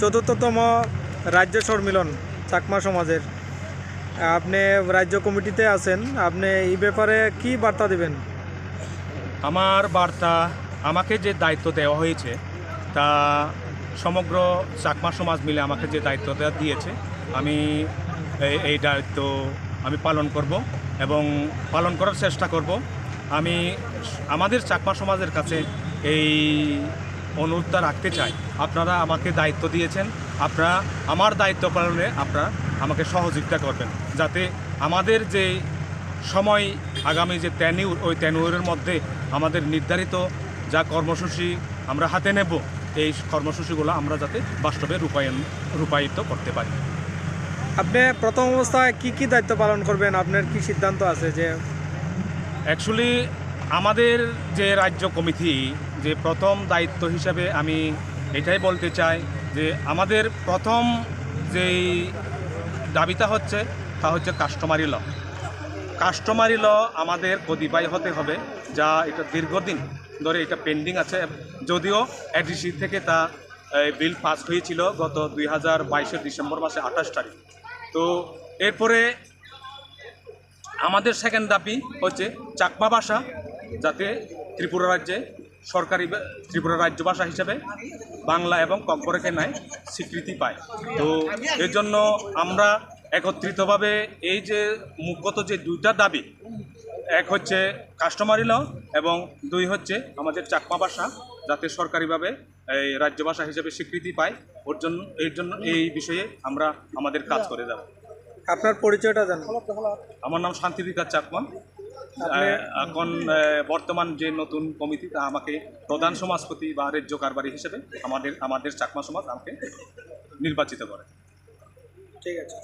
চতুর্থতম রাজ্য সম্মিলন চাকমা সমাজের। আপনি রাজ্য কমিটিতে আছেন, আপনি এই ব্যাপারে কি বার্তা দেবেন? আমার বার্তা, আমাকে যে দায়িত্ব দেওয়া হয়েছে, তা সমগ্র চাকমা সমাজ মিলে আমাকে যে দায়িত্বটা দিয়েছে, আমি এই দায়িত্ব আমি পালন করব এবং পালন করার চেষ্টা করব। আমি আমাদের চাকমা সমাজের কাছে এই অনুরোধটা রাখতে চাই। আপনারা আমাকে দায়িত্ব দিয়েছেন। আপনারা আমার দায়িত্ব পালনে আপনারা আমাকে সহযোগিতা করবেন। যাতে আমাদের যে সময় আগামী যে ট্যানিউর ওই ট্যানিউরের মধ্যে আমাদের নির্ধারিত যা কর্মসূচি আমরা হাতে নেব এই কর্মসূচিগুলো আমরা যাতে বাস্তবে রূপায়ণ রূপায়িত করতে পারি। আপনি প্রথম অবস্থায় কি কি দায়িত্ব পালন করবেন? আপনার কি সিদ্ধান্ত আছে যে অ্যাকচুয়ালি আমাদের যে রাজ্য কমিটি যে প্রথম দায়িত্ব হিসাবে আমি এটাই বলতে চাই যে আমাদের প্রথম যেই দাবিটা হচ্ছে, তা হচ্ছে কাস্টমারি ল কাস্টমারি ল আমাদের কদিবাই হতে হবে, যা এটা দীর্ঘদিন ধরে এটা পেন্ডিং আছে। যদিও এডিসি থেকে তা বিল পাস হয়েছিল গত দুই হাজার বাইশের ডিসেম্বর মাসে আঠাশ তারিখ। তো এরপরে আমাদের সেকেন্ড দাবি হচ্ছে চাকমা ভাষা, যাতে ত্রিপুরা রাজ্যে সরকারি ত্রিপুরা রাজ্য ভাষা হিসেবে বাংলা এবং কম্পরেকে নাই স্বীকৃতি পায়। তো এর জন্য আমরা একত্রিতভাবে এই যে মুখ্যত যে দুইটা দাবি এক হচ্ছে কাস্টমারি ল এবং দুই হচ্ছে আমাদের চাকমা ভাষা যাতে সরকারিভাবে এই রাজ্য ভাষা হিসেবে স্বীকৃতি পায় ওর জন্য এর জন্য এই বিষয়ে আমরা আমাদের কাজ করে যাব। আপনার পরিচয়টা জানেন। আমার নাম শান্তি বিকাশ চাকমা। এখন বর্তমান যে নতুন কমিটি তা আমাকে প্রধান সমাজপতি বা রাজ্য কারবারি হিসেবে আমাদের আমাদের চাকমা সমাজ আমাকে নির্বাচিত করে। ঠিক আছে